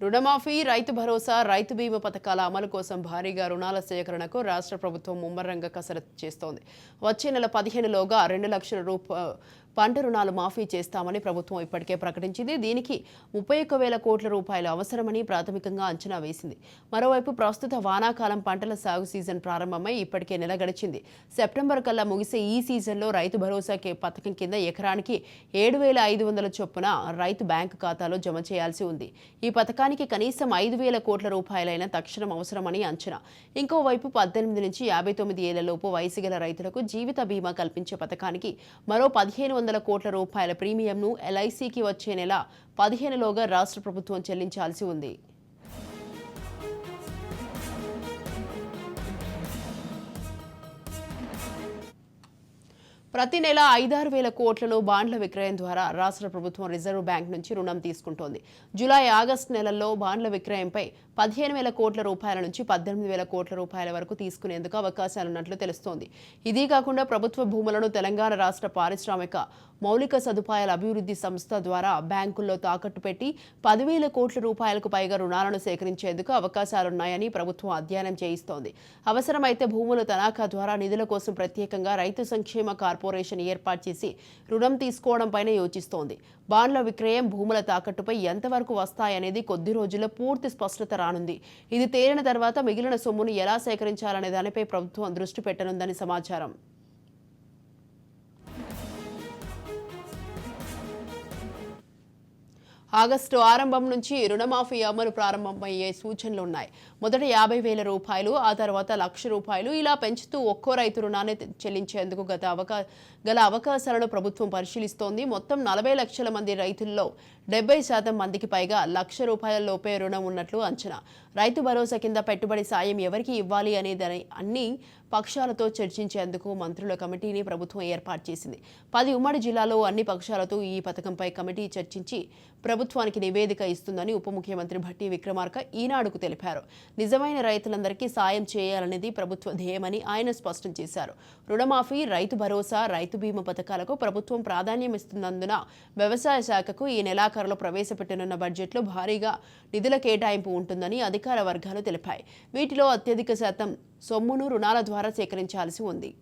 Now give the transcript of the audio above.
రుణమాఫీ రైతు భరోసా రైతు బీమా పథకాల అమలు కోసం భారీగా రుణాల సేకరణకు రాష్ట్ర ప్రభుత్వం ముమ్మరంగా కసరత్తు చేస్తోంది. వచ్చే నెల పదిహేనులోగా రెండు లక్షల రూప పంట రుణాలు మాఫీ చేస్తామని ప్రభుత్వం ఇప్పటికే ప్రకటించింది. దీనికి ముప్పై ఒక్క వేల కోట్ల రూపాయలు అవసరమని ప్రాథమికంగా అంచనా వేసింది. మరోవైపు ప్రస్తుత వానాకాలం పంటల సాగు సీజన్ ప్రారంభమై ఇప్పటికే నెల గడిచింది. సెప్టెంబర్ కల్లా ముగిసే ఈ సీజన్లో రైతు భరోసా కే- పథకం కింద ఎకరానికి ఏడు వేల ఐదు వందల చొప్పున రైతు బ్యాంకు ఖాతాలో జమ చేయాల్సి ఉంది. ఈ పథకానికి కనీసం ఐదు వేల కోట్ల రూపాయలైన తక్షణం అవసరమని అంచనా. ఇంకోవైపు పద్దెనిమిది నుంచి యాభై తొమ్మిది ఏళ్ళలోపు వయసు గల రైతులకు జీవిత బీమా కల్పించే పథకానికి మరో పదిహేను వందల కోట్ల రూపాయల ప్రీమియంను ఎల్ఐసికి వచ్చే నెల పదిహేనులోగా రాష్ట్ర ప్రభుత్వం చెల్లించాల్సి ఉంది. ప్రతి నెల ఐదారు వేల కోట్లను బాండ్ల విక్రయం ద్వారా రాష్ట్ర ప్రభుత్వం రిజర్వ్ బ్యాంక్ నుంచి రుణం తీసుకుంటోంది. జూలై ఆగస్టు నెలల్లో బాండ్ల విక్రయంపై పదిహేను వేల కోట్ల రూపాయల నుంచి పద్దెనిమిది వేల కోట్ల రూపాయల వరకు తీసుకునేందుకు అవకాశాలున్నట్లు తెలుస్తోంది. ఇదీ కాకుండా ప్రభుత్వ భూములను తెలంగాణ రాష్ట్ర పారిశ్రామిక మౌలిక సదుపాయాల అభివృద్ధి సంస్థ ద్వారా బ్యాంకుల్లో తాకట్టు పెట్టి పదివేల కోట్ల రూపాయలకు పైగా రుణాలను సేకరించేందుకు అవకాశాలున్నాయని ప్రభుత్వం అధ్యయనం చేయిస్తోంది. అవసరమైతే భూముల తనఖా ద్వారా నిధుల కోసం ప్రత్యేకంగా రైతు సంక్షేమ కార్పొరేషన్ ఏర్పాటు చేసి రుణం తీసుకోవడంపైనే యోచిస్తోంది. బాండ్ల విక్రయం భూముల తాకట్టుపై ఎంతవరకు వస్తాయనేది కొద్ది రోజుల్లో పూర్తి స్పష్టత రానుంది. ఇది తేలిన తర్వాత మిగిలిన సొమ్మును ఎలా సేకరించాలనే దానిపై ప్రభుత్వం దృష్టి పెట్టనుందని సమాచారం. ఆగస్టు ఆరంభం నుంచి రుణమాఫీ అమలు ప్రారంభమయ్యే సూచనలు ఉన్నాయి మొదట యాభై వేల రూపాయలు ఆ తర్వాత లక్ష రూపాయలు ఇలా పెంచుతూ ఒక్కో రైతు రుణాన్ని చెల్లించేందుకు గత అవకా గల అవకాశాలను ప్రభుత్వం పరిశీలిస్తోంది. మొత్తం నలభై లక్షల మంది రైతుల్లో డెబ్బై శాతం మందికి పైగా లక్ష రూపాయల లోపే రుణం ఉన్నట్లు అంచనా. రైతు భరోసా కింద పెట్టుబడి సాయం ఎవరికి ఇవ్వాలి అనేదని అన్ని పక్షాలతో చర్చించేందుకు మంత్రుల కమిటీని ప్రభుత్వం ఏర్పాటు చేసింది. పది ఉమ్మడి జిల్లాలో అన్ని పక్షాలతో ఈ పథకంపై కమిటీ చర్చించి ప్రభుత్వం ప్రభుత్వానికి నివేదిక ఇస్తుందని ఉప ముఖ్యమంత్రి భట్టి విక్రమార్క ఈనాడుకు తెలిపారు. నిజమైన రైతులందరికీ సాయం చేయాలనేది ప్రభుత్వ ధ్యేయమని ఆయన స్పష్టం చేశారు. రుణమాఫీ రైతు భరోసా రైతు బీమా పథకాలకు ప్రభుత్వం ప్రాధాన్యం ఇస్తున్నందున వ్యవసాయ శాఖకు ఈ నెలాఖరులో ప్రవేశపెట్టనున్న బడ్జెట్లో భారీగా నిధుల కేటాయింపు ఉంటుందని అధికార వర్గాలు తెలిపాయి. వీటిలో అత్యధిక శాతం సొమ్మును రుణాల ద్వారా సేకరించాల్సి ఉంది.